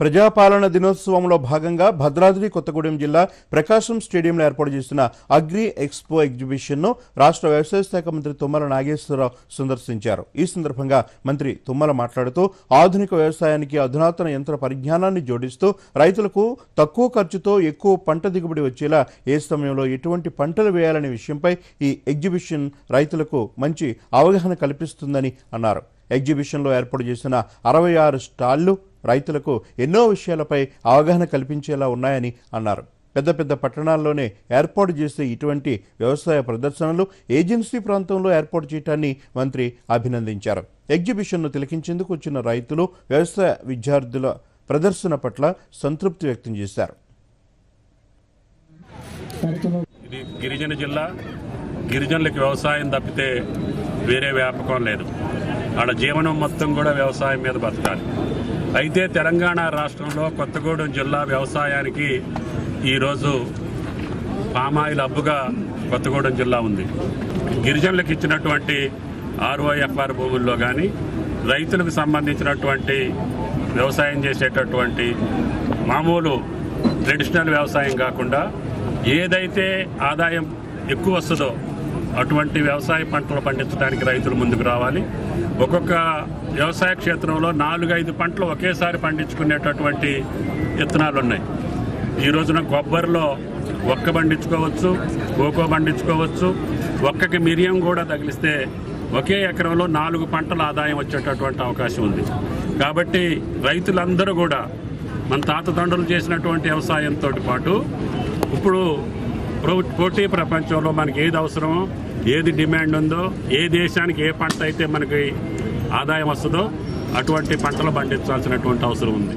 ప్రజాపాలన దినోత్సవంలో భాగంగా భద్రాద్రి కొత్తగూడెం జిల్లా ప్రకాశం స్టేడియంలో ఏర్పాటు చేసిన అగ్రి ఎక్స్పో ఎగ్జిబిషన్ను రాష్ట్ర వ్యవసాయ శాఖ మంత్రి తుమ్మల నాగేశ్వరరావు సందర్శించారు. ఈ సందర్భంగా మంత్రి తుమ్మల మాట్లాడుతూ ఆధునిక వ్యవసాయానికి అధునాతన యంత్ర పరిజ్ఞానాన్ని జోడిస్తూ రైతులకు తక్కువ ఖర్చుతో ఎక్కువ పంట దిగుబడి వచ్చేలా ఏ సమయంలో ఎటువంటి పంటలు వేయాలనే విషయంపై ఈ ఎగ్జిబిషన్ రైతులకు మంచి అవగాహన కల్పిస్తుందని అన్నారు. ఎగ్జిబిషన్లో ఏర్పాటు చేసిన అరవై ఆరు స్టాళ్ళు రైతులకు ఎన్నో విషయాలపై అవగాహన కల్పించేలా ఉన్నాయని అన్నారు. పెద్ద పెద్ద పట్టణాల్లోనే ఏర్పాటు చేసే ఇటువంటి వ్యవసాయ ప్రదర్శనలు ఏజెన్సీ ప్రాంతంలో ఏర్పాటు చేయడాన్ని మంత్రి అభినందించారు. ఎగ్జిబిషన్ను తిలకించేందుకు వచ్చిన రైతులు వ్యవసాయ విద్యార్థుల ప్రదర్శన పట్ల సంతృప్తి వ్యక్తం చేశారు. ఇది గిరిజన జిల్లా. గిరిజనులకి వ్యవసాయం తప్పితే వేరే వ్యాపకం లేదు. వాళ్ళ జీవనం మొత్తం కూడా వ్యవసాయం మీద బతకాలి. అయితే తెలంగాణ రాష్ట్రంలో కొత్తగూడెం జిల్లా వ్యవసాయానికి ఈరోజు పామాయిల్ అబ్బుగా కొత్తగూడెం జిల్లా ఉంది. గిరిజనులకు ఇచ్చినటువంటి ఆర్ఓఎఫ్ఆర్ భూముల్లో కానీ రైతులకు సంబంధించినటువంటి వ్యవసాయం చేసేటటువంటి మామూలు ట్రెడిషనల్ వ్యవసాయం కాకుండా ఏదైతే ఆదాయం ఎక్కువ వస్తుందో అటువంటి వ్యవసాయ పంటలు పండించడానికి రైతులు ముందుకు రావాలి. ఒక్కొక్క వ్యవసాయ క్షేత్రంలో నాలుగైదు పంటలు ఒకేసారి పండించుకునేటటువంటి విత్తనాలు ఉన్నాయి. ఈ రోజున కొబ్బరిలో ఒక్క పండించుకోవచ్చు కోకో పండించుకోవచ్చు ఒక్కకి మిరియం కూడా తగిలిస్తే ఒకే ఎకరంలో నాలుగు పంటల ఆదాయం వచ్చేటటువంటి అవకాశం ఉంది. కాబట్టి రైతులందరూ కూడా మన తాత తండ్రులు చేసినటువంటి వ్యవసాయంతో పాటు ఇప్పుడు పోటీ ప్రపంచంలో మనకి ఏది అవసరమో ఏది డిమాండ్ ఉందో ఏ దేశానికి ఏ పంట అయితే మనకి ఆదాయం వస్తుందో అటువంటి పంటలు పండించాల్సినటువంటి అవసరం ఉంది.